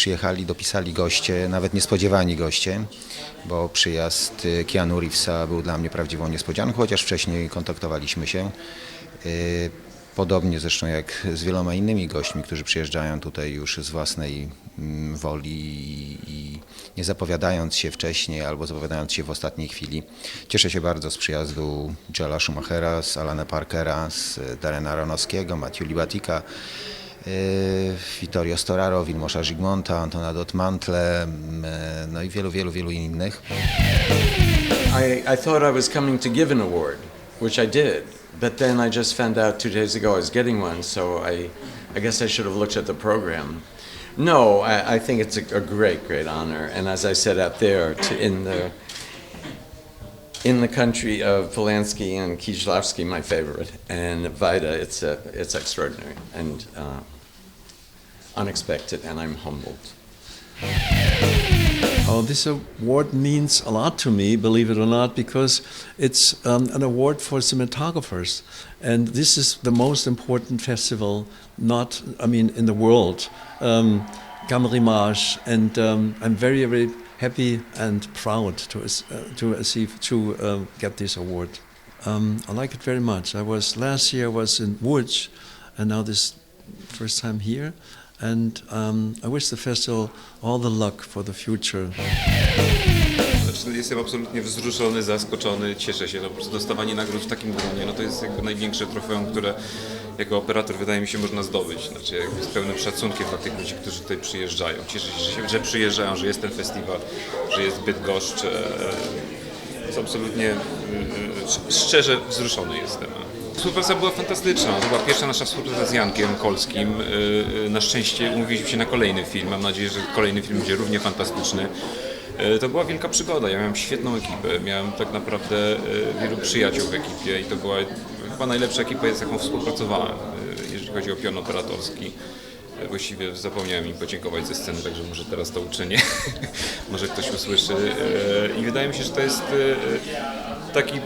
przyjechali, dopisali goście, nawet niespodziewani goście, bo przyjazd y, Keanu Reevesa był dla mnie prawdziwą niespodzianką, chociaż wcześniej kontaktowaliśmy się. Y, Podobnie zresztą jak z wieloma innymi gośćmi, którzy przyjeżdżają tutaj już z własnej mm, woli i, nie zapowiadając się wcześniej albo zapowiadając się w ostatniej chwili. Cieszę się bardzo z przyjazdu Joela Schumachera, z Alana Parkera, z Darena Aronowskiego, Matthew Libatika, Vittorio Storaro, Wilmosza Antona Dotmantle, mm, no i wielu, wielu, wielu innych. I, I thought I was coming to give an award, which I did. But then I just found out two days ago I was getting one, so I, I guess I should have looked at the program. No, I, I think it's a, a great, great honor. And as I said out there, to, in the in the country of Polanski and Kieślowski, my favorite, and Vida, it's a, it's extraordinary and uh, unexpected, and I'm humbled. Oh, this award means a lot to me, believe it or not, because it's um, an award for cinematographers, and this is the most important festival, not I mean in the world, um, and um, I'm very very happy and proud to uh, to receive to um, get this award. Um, I like it very much. I was last year I was in Łódź, and now this first time here. And um, I wish the festival all the luck for the future. Znaczy, jestem absolutnie wzruszony, zaskoczony, cieszę się. No, po prostu dostawanie nagród w takim gronie, no to jest jakby największe trofeum, które jako operator wydaje mi się można zdobyć. Znaczy jakby z pełnym szacunkiem dla tych ludzi, którzy tutaj przyjeżdżają. Cieszę się, że, że przyjeżdżają, że jest ten festiwal, że jest Bydgoszcz. E, jest absolutnie e, e, szczerze wzruszony jestem. Współpraca była fantastyczna. To była pierwsza nasza współpraca z Jankiem Kolskim. E, e, Na szczęście umówiliśmy się na kolejny film. Mam nadzieję, że kolejny film będzie równie fantastyczny. E, To była wielka przygoda. Ja miałem świetną ekipę. Miałem tak naprawdę e, wielu przyjaciół w ekipie i to była chyba najlepsza ekipa, z jaką współpracowałem, e, jeżeli chodzi o pion operatorski. Właściwie zapomniałem im podziękować ze sceny, także może teraz to uczynię. może ktoś usłyszy. I wydaje mi się, że to jest taki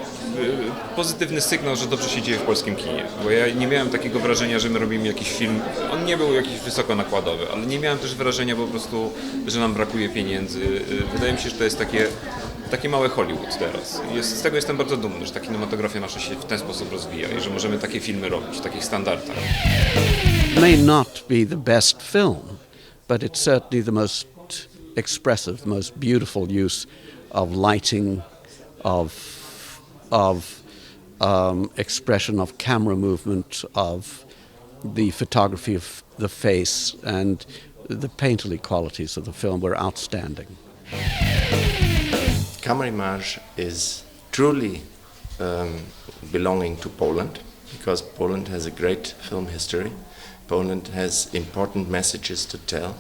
pozytywny sygnał, że dobrze się dzieje w polskim kinie. Bo ja nie miałem takiego wrażenia, że my robimy jakiś film. On nie był jakiś wysoko nakładowy, ale nie miałem też wrażenia po prostu, że nam brakuje pieniędzy. E, Wydaje mi się, że to jest takie, takie małe Hollywood teraz. Jest, z tego jestem bardzo dumny, że ta kinematografia nasza się w ten sposób rozwija i że możemy takie filmy robić w takich standardach. may not be the best film, but it's certainly the most expressive, the most beautiful use of lighting, of of um, expression of camera movement, of the photography of the face, and the painterly qualities of the film were outstanding. Kamerimage is truly um, belonging to Poland because Poland has a great film history. Poland has important messages to tell.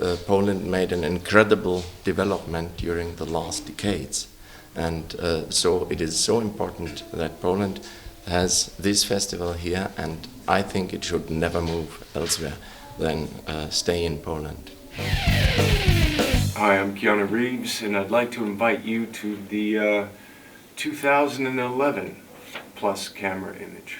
Uh, Poland made an incredible development during the last decades. And uh, so it is so important that Poland has this festival here, and I think it should never move elsewhere than uh, stay in Poland. Hi, I'm Keanu Reeves, and I'd like to invite you to the uh, 2011 Plus Camera Image.